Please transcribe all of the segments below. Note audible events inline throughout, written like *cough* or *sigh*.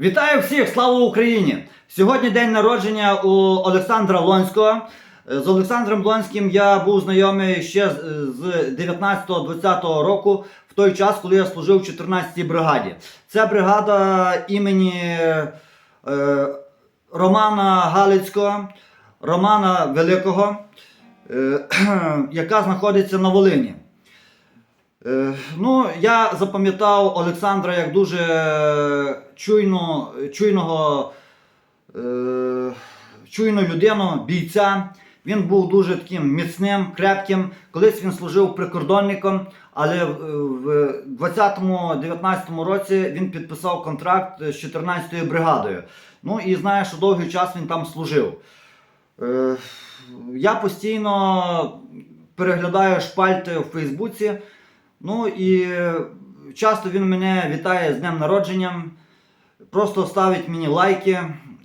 Вітаю всіх! Слава Україні! Сьогодні день народження у Олександра Лонського. З Олександром Лонським я був знайомий ще з з 19-20 року, в той час, коли я служив в 14-й бригаді. Це бригада імені е, Романа Галицького, Романа Великого, е, *clears throat* яка знаходиться на Волині. Е, Ну, я запам'ятав Олександра як дуже чуйно, чуйного, е, чуйну людину, бійця. Він був дуже таким міцним, крепким. Колись він служив прикордонником, але в- в 20-19 році він підписав контракт з 14-ю бригадою. Ну і знає, що довгий час він там служив. Е, Я постійно переглядаю шпальти в Фейсбуці. Ну і часто він мене вітає з днем народження, просто ставить мені лайки.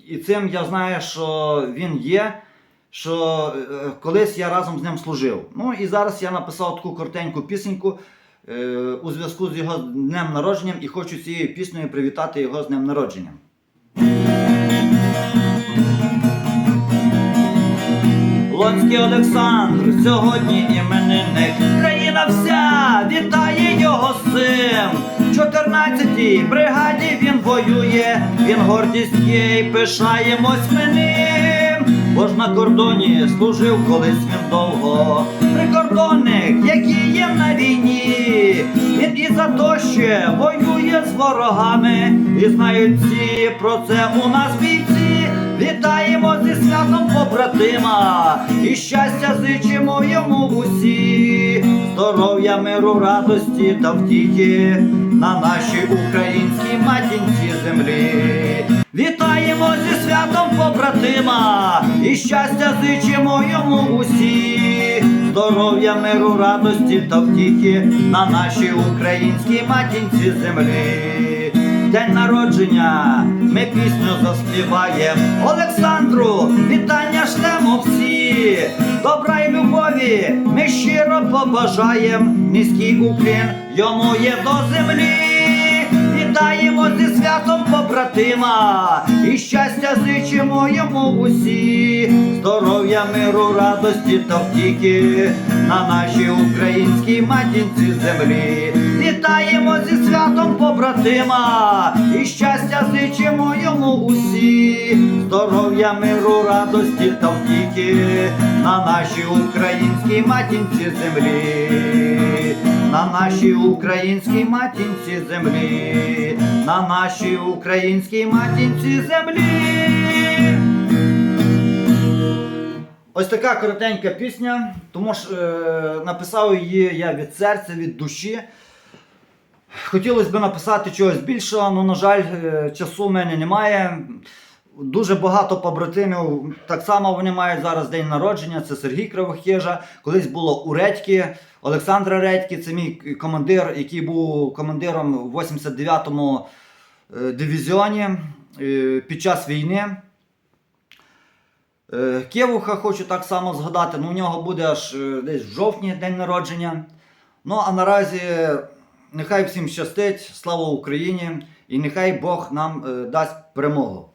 І цим я знаю, що він є, що е, колись я разом з ним служив. Ну і зараз я написав таку коротеньку пісеньку е, у зв'язку з його днем народженням і хочу цією піснею привітати його з днем народження. Лонський Олександр, сьогодні іменинник. Країна вся цим. В 14-й бригаді він воює, він гордість є й пишаємось ми ним. Бо ж на кордоні служив колись він довго. Прикордонник, який є на війні. Він і за то ще воює з ворогами. І знають всі про це у нас бійці. Вітаємо зі святом побратима і щастя зичимо йому усі, здоров'я, миру, радості та втіхи на нашій українській матінці землі. Вітаємо зі святом побратима і щастя зичимо йому усі, здоров'я, миру, радості та втіхи на нашій українській матінці землі. День народження ми пісню заспіваємо. Олександру, вітання шлемо всі. Добра й любові побажаєм. Низький уклін йому є до землі. Вітаємо зі святом побратима і щастя зичимо йому усі, здоров'я, миру, радості та втіки на нашій українській матінці землі. Вітаємо зі святом побратима. І щастя зичимо йому усі, здоров'я, миру, радості та втіки на нашій українській матінці землі. На нашій українській матінці землі, на нашій українській матінці землі. Ось така коротенька пісня, тому ж е, написав її я від серця, від душі. Хотілося б написати чогось більшого, але, на жаль, е, часу в мене немає. Дуже багато побратимів. Так само вони мають зараз день народження. Це Сергій Кривохижа. Колись було у Редьки, Олександра Редьки, це мій командир, який був командиром в 89-му е, дивізіоні е, під час війни. Кевуха хочу так само згадати, ну у нього буде аж десь в жовтні день народження. Ну а наразі нехай всім щастить, слава Україні, і нехай Бог нам е, дасть перемогу.